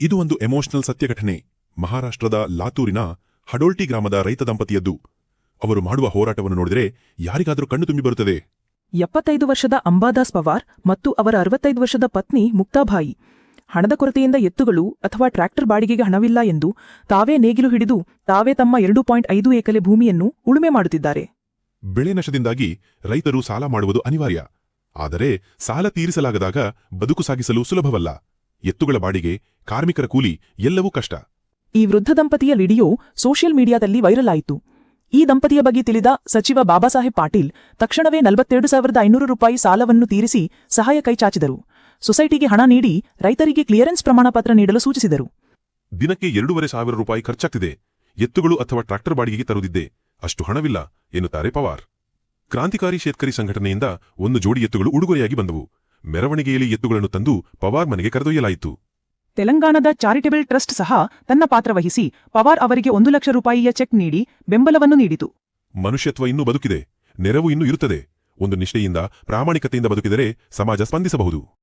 ಇದು ಒಂದು ಎಮೋಷನಲ್ ಸತ್ಯಘಟನೆ. ಮಹಾರಾಷ್ಟ್ರದ ಲಾತೂರಿನ ಹಡೋಲ್ಟಿ ಗ್ರಾಮದ ರೈತ ದಂಪತಿಯದ್ದು. ಅವರು ಮಾಡುವ ಹೋರಾಟವನ್ನು ನೋಡಿದರೆ ಯಾರಿಗಾದರೂ ಕಣ್ಣು ತುಂಬಿ ಬರುತ್ತದೆ. ಎಪ್ಪತ್ತೈದು ವರ್ಷದ ಅಂಬಾದಾಸ್ ಪವಾರ್ ಮತ್ತು ಅವರ ಅರವತ್ತೈದು ವರ್ಷದ ಪತ್ನಿ ಮುಕ್ತಾಭಾಯಿ. ಹಣದ ಕೊರತೆಯಿಂದ ಎತ್ತುಗಳು ಅಥವಾ ಟ್ರ್ಯಾಕ್ಟರ್ ಬಾಡಿಗೆಗೆ ಹಣವಿಲ್ಲ ಎಂದು ತಾವೇ ನೇಗಿಲು ಹಿಡಿದು ತಾವೇ ತಮ್ಮ ಎರಡು ಪಾಯಿಂಟ್ ಐದು ಎಕರೆ ಭೂಮಿಯನ್ನು ಉಳುಮೆ ಮಾಡುತ್ತಿದ್ದಾರೆ. ಬೆಳೆ ನಷ್ಟದಿಂದಾಗಿ ರೈತರು ಸಾಲ ಮಾಡುವುದು ಅನಿವಾರ್ಯ. ಆದರೆ ಸಾಲ ತೀರಿಸಲಾಗದಾಗ ಬದುಕು ಸಾಗಿಸಲು ಸುಲಭವಲ್ಲ. ಎತ್ತುಗಳ ಬಾಡಿಗೆ ಕಾರ್ಮಿಕರ ಕೂಲಿ ಎಲ್ಲವೂ ಕಷ್ಟ. ಈ ವೃದ್ಧ ದಂಪತಿಯ ವಿಡಿಯೋ ಸೋಷಿಯಲ್ ಮೀಡಿಯಾದಲ್ಲಿ ವೈರಲ್ ಆಯಿತು. ಈ ದಂಪತಿಯ ಬಗ್ಗೆ ತಿಳಿದ ಸಚಿವ ಬಾಬಾಸಾಹೇಬ್ ಪಾಟೀಲ್ ತಕ್ಷಣವೇ ನಲವತ್ತೆರಡು ಸಾವಿರದ ಐನೂರು ರೂಪಾಯಿ ಸಾಲವನ್ನು ತೀರಿಸಿ ಸಹಾಯ ಕೈ ಚಾಚಿದರು. ಸೊಸೈಟಿಗೆ ಹಣ ನೀಡಿ ರೈತರಿಗೆ ಕ್ಲಿಯರೆನ್ಸ್ ಪ್ರಮಾಣಪತ್ರ ನೀಡಲು ಸೂಚಿಸಿದರು. ದಿನಕ್ಕೆ ಎರಡೂವರೆ ಸಾವಿರ ರೂಪಾಯಿ ಖರ್ಚಾಗ್ತಿದೆ. ಎತ್ತುಗಳು ಅಥವಾ ಟ್ರಾಕ್ಟರ್ ಬಾಡಿಗೆಗೆ ತರುದಿದ್ದೆ ಅಷ್ಟು ಹಣವಿಲ್ಲ ಎನ್ನುತ್ತಾರೆ ಪವಾರ್. ಕ್ರಾಂತಿಕಾರಿ ಶೇತ್ಕರಿ ಸಂಘಟನೆಯಿಂದ ಒಂದು ಜೋಡಿ ಎತ್ತುಗಳು ಉಡುಗೊರೆಯಾಗಿ ಬಂದವು. ಮೆರವಣಿಗೆಯಲ್ಲಿ ಎತ್ತುಗಳನ್ನು ತಂದು ಪವಾರ್ ಮನೆಗೆ ಕರೆದೊಯ್ಯಲಾಯಿತು. ತೆಲಂಗಾಣದ ಚಾರಿಟೇಬಲ್ ಟ್ರಸ್ಟ್ ಸಹ ತನ್ನ ಪಾತ್ರ ವಹಿಸಿ ಪವಾರ್ ಅವರಿಗೆ ಒಂದು ಲಕ್ಷ ರೂಪಾಯಿಯ ಚೆಕ್ ನೀಡಿ ಬೆಂಬಲವನ್ನು ನೀಡಿತು. ಮನುಷ್ಯತ್ವ ಇನ್ನೂ ಬದುಕಿದೆ ನೆರವು ಇನ್ನೂ ಇರುತ್ತದೆ. ಒಂದು ನಿಷ್ಠೆಯಿಂದ ಪ್ರಾಮಾಣಿಕತೆಯಿಂದ ಬದುಕಿದರೆ ಸಮಾಜ ಸ್ಪಂದಿಸಬಹುದು.